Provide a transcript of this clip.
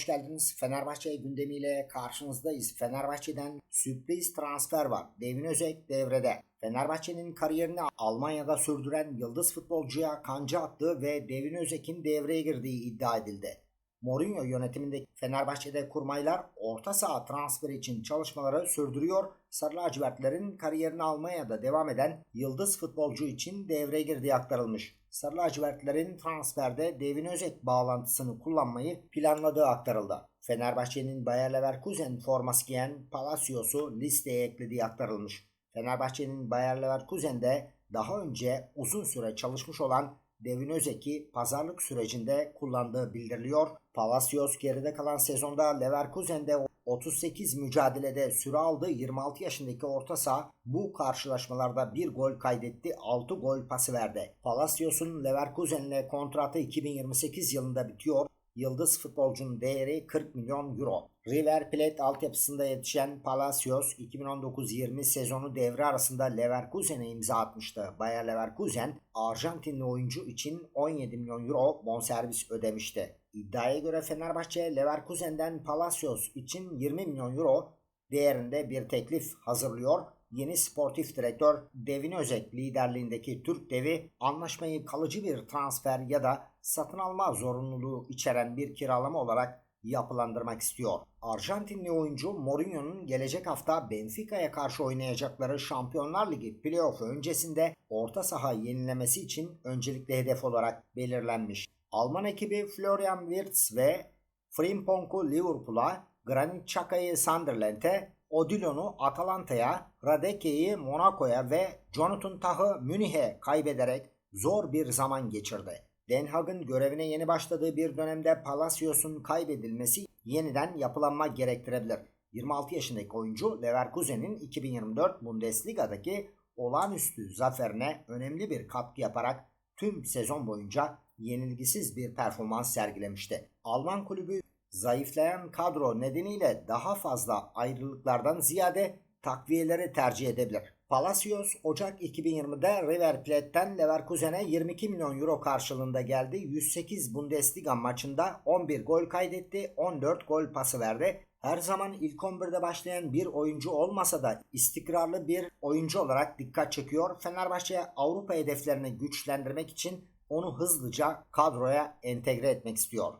hoş geldiniz. Fenerbahçe gündemiyle karşınızdayız. Fenerbahçe'den sürpriz transfer var. Devin Özek devrede. Fenerbahçe'nin kariyerini Almanya'da sürdüren yıldız futbolcuya kanca attığı ve Devin Özek'in devreye girdiği iddia edildi. Mourinho yönetimindeki Fenerbahçe'de kurmaylar orta saha transferi için çalışmaları sürdürüyor. Sarı lacivertlerin kariyerini Almanya'da devam eden yıldız futbolcu için devreye girdiği aktarılmış. Sarı lacivertlerin transferde Devin Özek bağlantısını kullanmayı planladığı aktarıldı. Fenerbahçe'nin Bayer Leverkusen forması giyen Palacios'u listeye eklediği aktarılmış. Fenerbahçe'nin Bayer Leverkusen'de daha önce uzun süre çalışmış olan Devin Özek'i pazarlık sürecinde kullandığı bildiriliyor. Palacios geride kalan sezonda Leverkusen'de 38 mücadelede süre aldı. 26 yaşındaki orta saha bu karşılaşmalarda bir gol kaydetti, 6 gol pası verdi. Palacios'un Leverkusen'le kontratı 2028 yılında bitiyor. Yıldız futbolcunun değeri 40 milyon euro. River Plate altyapısında yetişen Palacios 2019-20 sezonu devre arasında Leverkusen'e imza atmıştı. Bayer Leverkusen Arjantinli oyuncu için 17 milyon euro bonservis ödemişti. İddiaya göre Fenerbahçe Leverkusen'den Palacios için 20 milyon euro değerinde bir teklif hazırlıyor. Yeni sportif direktör Devin Özek liderliğindeki Türk devi anlaşmayı kalıcı bir transfer ya da satın alma zorunluluğu içeren bir kiralama olarak yapılandırmak istiyor. Arjantinli oyuncu Mourinho'nun gelecek hafta Benfica'ya karşı oynayacakları Şampiyonlar Ligi playoff öncesinde orta saha yenilemesi için öncelikli hedef olarak belirlenmiş. Alman ekibi Florian Wirtz ve Frimpong'u Liverpool'a, Granit Xhaka'yı Sunderland'e, Odilon'u Atalanta'ya, Radeke'yi Monaco'ya ve Jonathan Tah'ı Münih'e kaybederek zor bir zaman geçirdi. Den Haag'ın görevine yeni başladığı bir dönemde Palacios'un kaybedilmesi yeniden yapılanma gerektirebilir. 26 yaşındaki oyuncu Leverkusen'in 2024 Bundesliga'daki olağanüstü zaferine önemli bir katkı yaparak tüm sezon boyunca yenilgisiz bir performans sergilemişti. Alman kulübü zayıflayan kadro nedeniyle daha fazla ayrılıklardan ziyade takviyeleri tercih edebilir. Palacios Ocak 2020'de River Plate'ten Leverkusen'e 22 milyon euro karşılığında geldi. 108 Bundesliga maçında 11 gol kaydetti, 14 gol pası verdi. Her zaman ilk 11'de başlayan bir oyuncu olmasa da istikrarlı bir oyuncu olarak dikkat çekiyor. Fenerbahçe Avrupa hedeflerini güçlendirmek için onu hızlıca kadroya entegre etmek istiyor.